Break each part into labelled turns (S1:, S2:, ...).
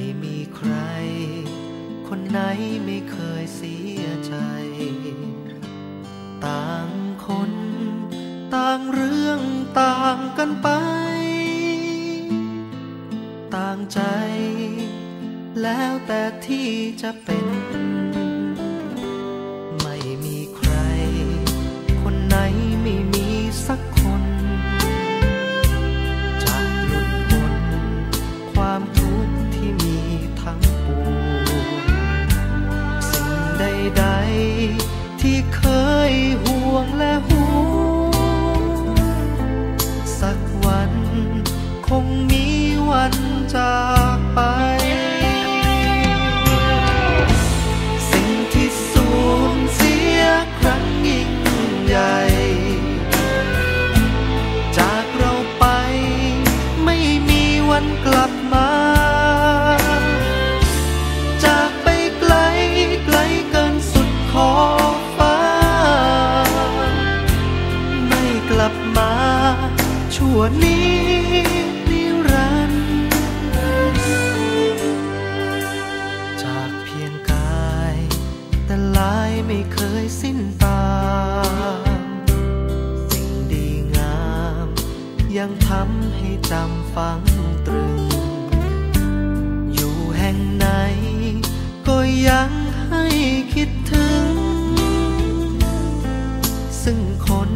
S1: ม่มีใคร คนไหนไม่เคยเสียใจ ต่างคน ต่างเรื่องต่างกันไป ต่างใจ แล้วแต่ที่จะเป็น งมีวันจากไป สิ่งที่สูญเสียครั้งยิ่งใหญ่ จากเราไปไม่มีวันกลับมา จากไปไกลไกลเกินสุดขอบฟ้า ไม่กลับมาชั่วนี้ ไม่เคยสิ้นตาสิ่งดีงาม ยังทำให้จำฝังตรึง อยู่แห่งไหน ก็ยังให้คิดถึง ซึ่งคน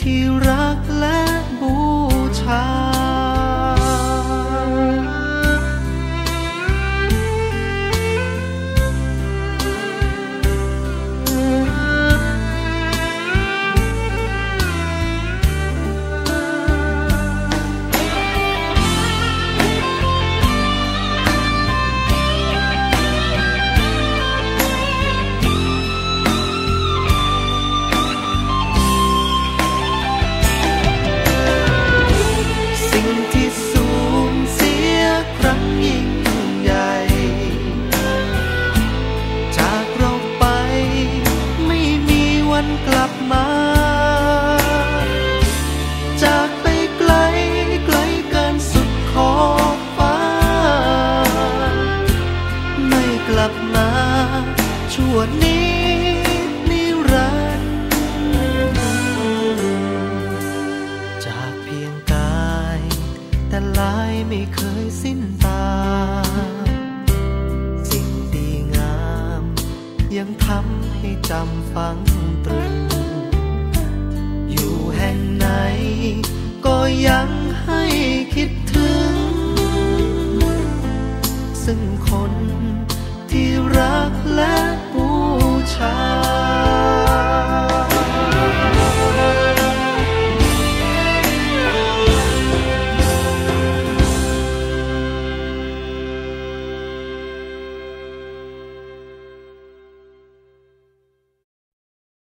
S1: ที่รักและบูชา ชั่วนี้นิรันดร์จากเพียงกาย แต่ลายไม่เคยสิ้นตา สิ่งดีงาม ยังทำให้จำฝังตรึง อยู่แห่งไหน ก็ยังให้คิดถึง ซึ่งคน ที่รักและบูชา